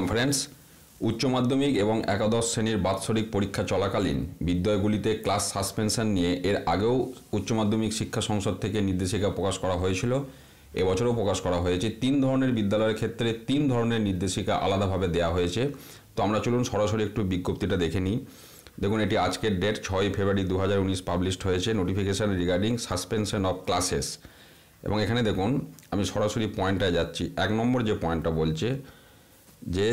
Conference উচ্চ মাধ্যমিক এবং একাদশ শ্রেণির বাৎসরিক পরীক্ষা চলাকালীন বিদ্যালয়গুলিতে ক্লাস সাসপেনশন নিয়ে এর আগেও উচ্চ মাধ্যমিক শিক্ষা সংসদ থেকে নির্দেশিকা প্রকাশ করা হয়েছিল। এবছরও প্রকাশ করা হয়েছে। তিন ধরনের বিদ্যালয়ের ক্ষেত্রে তিন ধরনের নির্দেশিকা আলাদাভাবে দেওয়া হয়েছে। তো আমরা চলুন সরাসরি একটু বিজ্ঞপ্তিটা দেখে নিই। দেখুন, এটি আজকের ডেট ছয় ফেব্রুয়ারি দু হাজার উনিশ পাবলিশড হয়েছে। Notification regarding suspension of classes এবং এখানে দেখুন, আমি সরাসরি পয়েন্টটায় যাচ্ছি। এক নম্বর যে পয়েন্টটা বলছে যে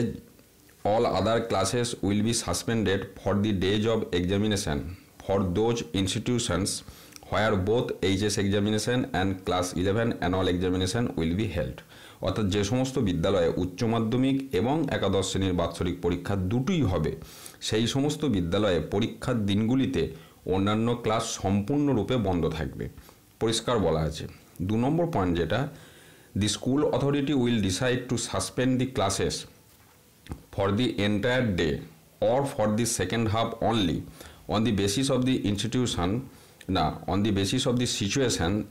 all other classes will be suspended for the days of examination for those institutions where both HS examination and class eleven annual examination will be held অর্থাৎ যে সমস্ত বিদ্যালয়ে উচ্চ মাধ্যমিক এবং একাদশ শ্রেণির বাৎসরিক পরীক্ষা দুটোই হবে, সেই সমস্ত বিদ্যালয়ে পরীক্ষার দিনগুলিতে অন্যান্য ক্লাস সম্পূর্ণরূপে বন্ধ থাকবে। পরিষ্কার বলা আছে। দু নম্বর পয়েন্ট যেটা the school authority will decide to suspend the classes for the entire day or for the second half only on the basis of the institution na on the basis of the situation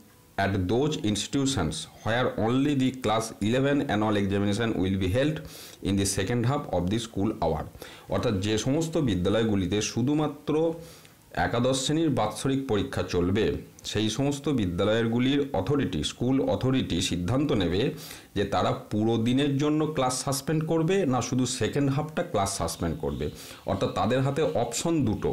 at those institutions where only the class 11 annual examination will be held in the second half of the school hour অর্থাৎ যে সমস্ত বিদ্যালয়গুলিতে শুধুমাত্র একাদশ শ্রেণির বাৎসরিক পরীক্ষা চলবে। সেই সমস্ত বিদ্যালয়গুলির অথরিটি স্কুল অথরিটি সিদ্ধান্ত নেবে যে তারা পুরো দিনের জন্য ক্লাস সাসপেন্ড করবে না শুধু সেকেন্ড হাফটা ক্লাস সাসপেন্ড করবে। অর্থাৎ তাদের হাতে অপশন দুটো।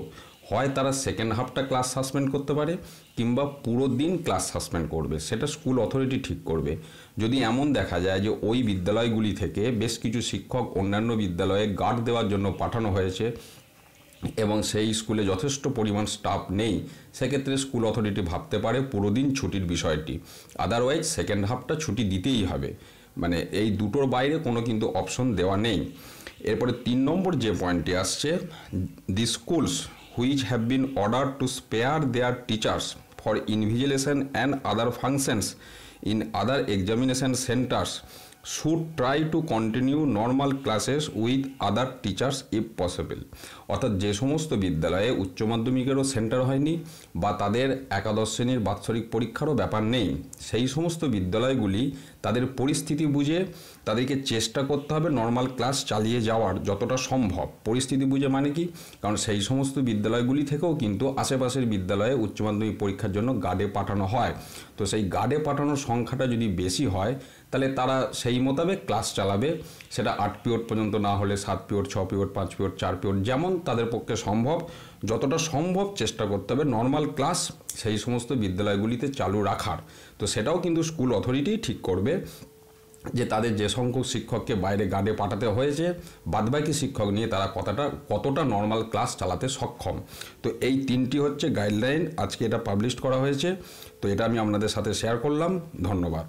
হয় তারা সেকেন্ড হাফটা ক্লাস সাসপেন্ড করতে পারে কিংবা পুরো দিন ক্লাস সাসপেন্ড করবে। সেটা স্কুল অথরিটি ঠিক করবে। যদি এমন দেখা যায় যে ওই বিদ্যালয়গুলি থেকে বেশ কিছু শিক্ষক অন্যান্য বিদ্যালয়ে গার্ড দেওয়ার জন্য পাঠানো হয়েছে এবং সেই স্কুলে যথেষ্ট পরিমাণ স্টাফ নেই, সেক্ষেত্রে স্কুল অথরিটি ভাবতে পারে পুরো দিন ছুটির বিষয়টি। আদারওয়াইজ সেকেন্ড হাফটা ছুটি দিতেই হবে। মানে এই দুটোর বাইরে কোনো কিন্তু অপশন দেওয়া নেই। এরপরে তিন নম্বর যে পয়েন্টটি আসছে the schools which have been order to spare their teachers for invigilation and other functions in other examination centres should try to continue normal classes with other teachers if possible অর্থাৎ যে সমস্ত বিদ্যালয়ে উচ্চ মাধ্যমিকেরও সেন্টার হয়নি বা তাদের একাদশ শ্রেণির বাৎসরিক পরীক্ষারও ব্যাপার নেই, সেই সমস্ত বিদ্যালয়গুলি তাদের পরিস্থিতি বুঝে তাদেরকে চেষ্টা করতে হবে নর্মাল ক্লাস চালিয়ে যাওয়ার যতটা সম্ভব। পরিস্থিতি বুঝে মানে কি? কারণ সেই সমস্ত বিদ্যালয়গুলি থেকেও কিন্তু আশেপাশের বিদ্যালয়ে উচ্চ মাধ্যমিক পরীক্ষার জন্য গার্ডে পাঠানো হয়। তো সেই গার্ডে পাঠানোর সংখ্যাটা যদি বেশি হয় তাহলে তারা সেই মোতাবেক ক্লাস চালাবে। সেটা আট পিরিয়ড পর্যন্ত না হলে সাত পিরিয়ড, ছ পিরিয়ড, পাঁচ পিরিয়ড, চার পিরিয়ড, যেমন তাদের পক্ষে সম্ভব। যতটা সম্ভব চেষ্টা করতে হবে। নর্মাল ক্লাস সেই সমস্ত বিদ্যালয়গুলিতে চালু রাখার। তো সেটাও কিন্তু স্কুল অথরিটি ঠিক করবে যে তাদের যে সংখ্যক শিক্ষককে বাইরে গার্ডে পাঠাতে হয়েছে, বাদবাকি শিক্ষক নিয়ে তারা কতটা কতটা নর্মাল ক্লাস চালাতে সক্ষম। তো এই তিনটি হচ্ছে গাইডলাইন আজকে এটা পাবলিশ করা হয়েছে। তো এটা আমি আপনাদের সাথে শেয়ার করলাম। ধন্যবাদ।